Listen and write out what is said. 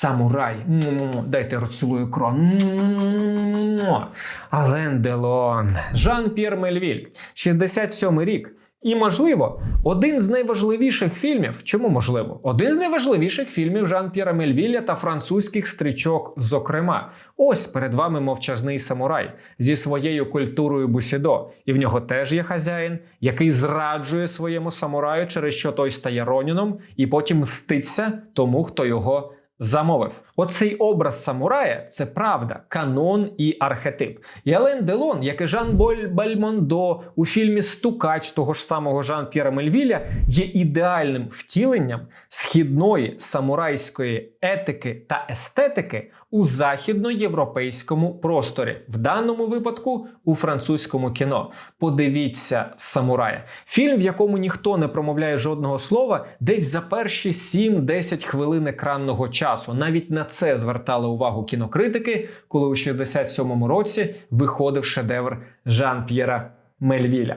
самурай. Дайте розцілую екран. Ален Делон, Жан-П'єр Мельвіль, 67 рік. І, можливо, один з найважливіших фільмів. Чому можливо? Один з найважливіших фільмів Жан-П'єра Мельвіля та французьких стрічок, зокрема. Ось перед вами мовчазний самурай зі своєю культурою бусідо. І в нього теж є хазяїн, який зраджує своєму самураю, через що той стає роніном, і потім мститься тому, хто його замовив. Оцей образ самурая це правда, канон і архетип. І Делон, як і Жан Боль Бальмондо у фільмі Стукач того ж самого Жан П'єра Мельвіля, є ідеальним втіленням східної самурайської етики та естетики у західноєвропейському просторі, в даному випадку у французькому кіно. Подивіться самурая. Фільм, в якому ніхто не промовляє жодного слова, десь за перші 7-10 хвилин екранного часу. Навіть на це звертали увагу кінокритики, коли у 67-му році виходив шедевр Жан П'єра Мельвіля.